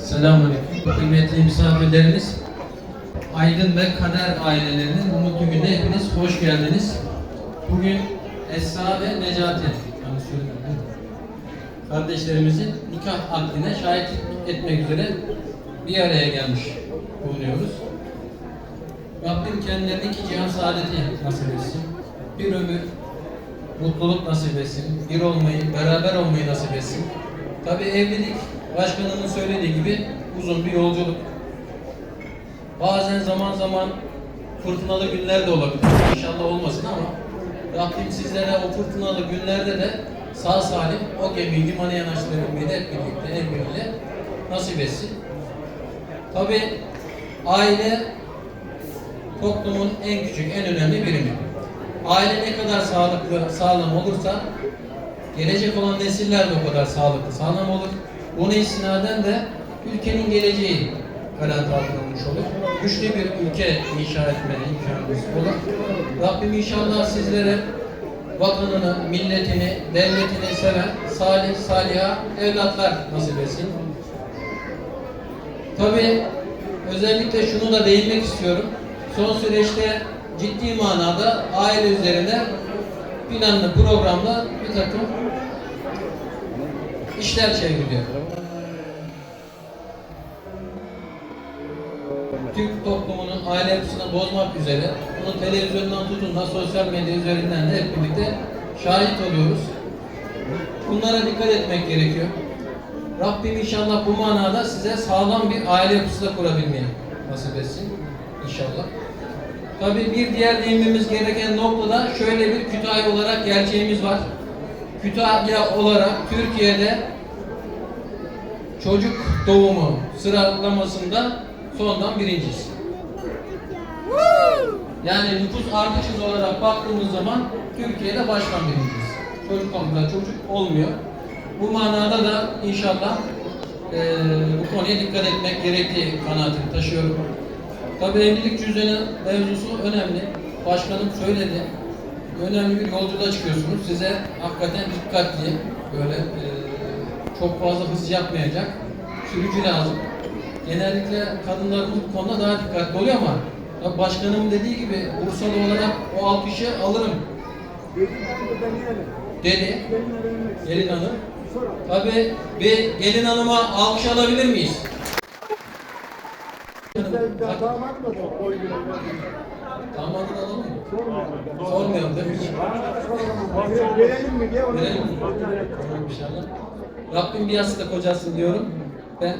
Selamünaleyküm. Kıymetli misafirlerimiz, Aydın ve Kader ailelerinin mutlu gününe hepiniz hoş geldiniz. Bugün Esra ve Necati, yani söyledim nikah akdine şahitlik etmek üzere bir araya gelmiş bulunuyoruz. Rabbim kendilerine iki cihan saadeti nasip etsin. Bir ömür mutluluk nasip etsin. Bir olmayı, beraber olmayı nasip etsin. Tabi evlilik başkanının söylediği gibi uzun bir yolculuk. Bazen zaman zaman fırtınalı günler de olabilir. İnşallah olmasın ama Rabbim sizlere o fırtınalı günlerde de sağ salim o gemiyi limana yanaştırabilmeyi de hep birlikte el birliğiyle nasip etsin. Tabi aile toplumun en küçük, en önemli birimi. Aile ne kadar sağlıklı, sağlam olursa gelecek olan nesiller de o kadar sağlıklı, sağlam olur. Buna istinaden de ülkenin geleceği garanti altına olmuş olur. Güçlü bir ülke inşa etme imkanımız olur. Rabbim inşallah sizlere vatanını, milletini, devletini seven salih, saliha evlatlar nasip etsin. Tabi özellikle şunu da değinmek istiyorum. Son süreçte ciddi manada aile üzerinde planlı programla bir takım işler çevriliyor. Türk toplumunun aile yapısını bozmak üzere bunu televizyondan tutun da sosyal medya üzerinden de hep birlikte şahit oluyoruz. Bunlara dikkat etmek gerekiyor. Rabbim inşallah bu manada size sağlam bir aile yapısı da kurabilmeyi nasip etsin. İnşallah. Tabii bir diğer değinmemiz gereken noktada şöyle bir Kütahya olarak gerçeğimiz var. Kütahya olarak Türkiye'de çocuk doğumu sıralamasında sondan birinciyiz. Yani nüfus artışız olarak baktığımız zaman Türkiye'de baştan birinciyiz. Çocuk alımda çocuk olmuyor. Bu manada da inşallah eee, bu konuya dikkat etmek gerektiği kanaatini taşıyorum. Tabii evlilik cüzdanı mevzusu önemli. Başkanım söyledi. Önemli bir yolculuğa çıkıyorsunuz. Size hakikaten dikkatli, böyle eee, çok fazla hız yapmayacak sürücü lazım. Genellikle kadınlarımız bu konuda daha dikkatli oluyor ama tabii başkanım dediği gibi Bursalı olarak o alkışı alırım dedi. Gelin hanım. Tabii bir gelin hanıma alkış alabilir miyiz? Damat mı alalım mı? Sormayalım değil mi? Verelim mi diye onu Verelim mi? İnşallah. Rabbim bir yastık kocasın diyorum. Ben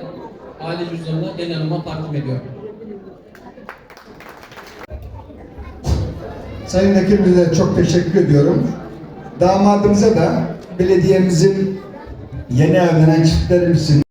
aile cüzdanını gelin hanıma takdim ediyorum. Sayın Vekilimize çok teşekkür ediyorum. Damadımıza da belediyemizin yeni evlenen çiftlerimizin